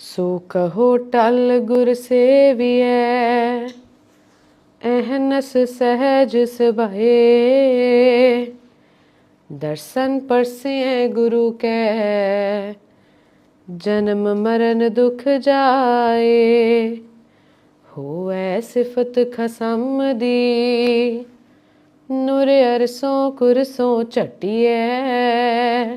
ਸੋ ਕਹੋ, ਟਲ ਗੁਰ ਸੇਵੀਐ, ਅਹਨਸ ਸਹਿਜ ਸਭਏ। ਦਰਸ਼ਨ ਪਰਸੇ ਗੁਰੂ ਕੈ, ਜਨਮ ਮਰਨ ਦੁਖ ਜਾਏ। ਹੋਐ ਸਿਫਤ ਖਸਮ ਦੀ, ਨੂਰ ਅਰਸੋਂ ਕੁਰਸੋਂ ਝਟਿਐ।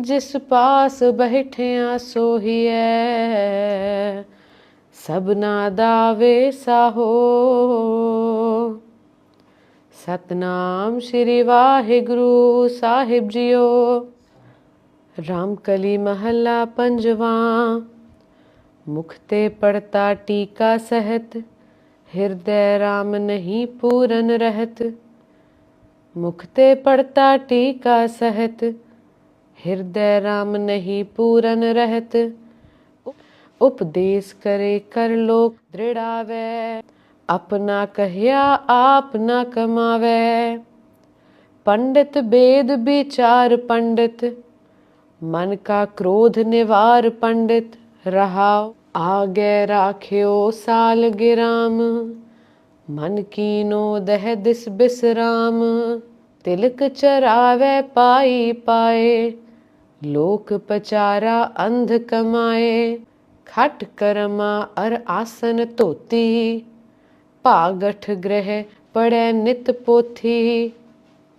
ਜਿਸ ਪਾਸ ਬੈਠਿਆ ਸੋਹੀਐ, ਸਭਨਾ ਦਾ ਵੇਸਾਹੋ ਸਤਨਾਮ ਸ੍ਰੀ ਵਾਹਿਗੁਰੂ ਸਾਹਿਬ ਜੀਓ, ਰਾਮਕਲੀ ਮਹੱਲਾ ਪੰਜਵਾਂ। ਮੁਖ ਤੇ ਪੜਤਾ ਟੀਕਾ ਸਹਿਤ, ਹਿਰਦੈ ਰਾਮ ਨਹੀਂ ਪੂਰਨ ਰਹਿਤ। ਮੁਖ ਤੇ ਪੜਤਾ ਟੀਕਾ ਸਹਿਤ ਹਿਰਦੈ ਰਾਮ ਨਹੀਂ ਪੂਰਨ ਰਹਿਤ। ਉਪਦੇਸ਼ ਕਰੇ ਕਰ ਲੋਕ ਦ੍ਰਿੜਾਵੇ। ਆਪਣਾ ਕਹਿਆ, ਆਪ ਨਾ ਕਮਾਵੇ। ਪੰਡਿਤ ਬੇਦ ਵਿਚਾਰ ਪੰਡਿਤ। ਮਨ ਕਾ ਕ੍ਰੋਧ ਨਿਵਾਰ ਪੰਡਿਤ। ਰਹਾਉ, ਆਗੇ ਰਾਖਿਓ ਸਾਲ ਗਿਰਾਮ। ਮਨ ਕੀਨੋ ਦਹਿ ਦਿਸ ਬਿਸਰਾਮ। ਤਿਲਕ ਚਰਾਵੇ ਪਾਈ ਪਾਏ। ਲੋਕ ਪਚਾਰਾ ਅੰਧ ਕਮਾਏ, ਖਟ ਕਰਮਾ ਅਰ ਆਸਨ ਧੋਤੀ, ਭਾਗਠ ਗ੍ਰਹਿ ਪੜੈ ਨਿਤ ਪੋਥੀ,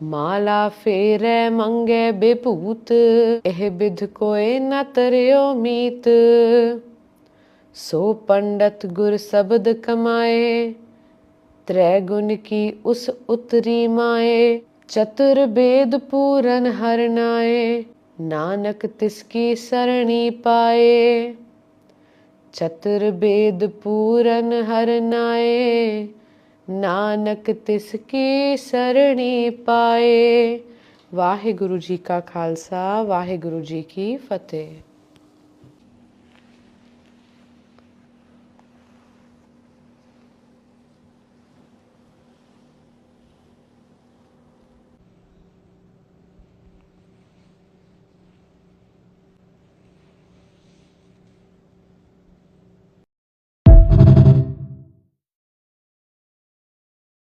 ਮਾਲਾ ਫੇਰੈ ਮੰਗੇ ਬੇਭੂਤ, ਇਹ ਬਿਧ ਕੋਏ ਨ ਤਰਿਓ ਮੀਤ। ਸੋ ਪੰਡਤ ਗੁਰ ਸ਼ਬਦ ਕਮਾਏ, ਤ੍ਰੈ ਗੁਣ ਕੀ ਉਸ ਉਤਰੀ ਮਾਏ, ਚਤੁਰ ਬੇਦ ਪੂਰਨ ਹਰਨਾਏ ਨਾਨਕ ਤਿਸ ਕੀ ਸਰਣੀ ਪਾਏ, ਚਤੁਰ ਬੇਦ ਪੂਰਨ ਹਰ ਨਾਏ, ਨਾਨਕ ਤਿਸ ਕੀ ਸਰਣੀ ਪਾਏ। ਵਾਹਿਗੁਰੂ ਜੀ ਕਾ ਖਾਲਸਾ, ਵਾਹਿਗੁਰੂ ਜੀ ਕੀ ਫਤਿਹ।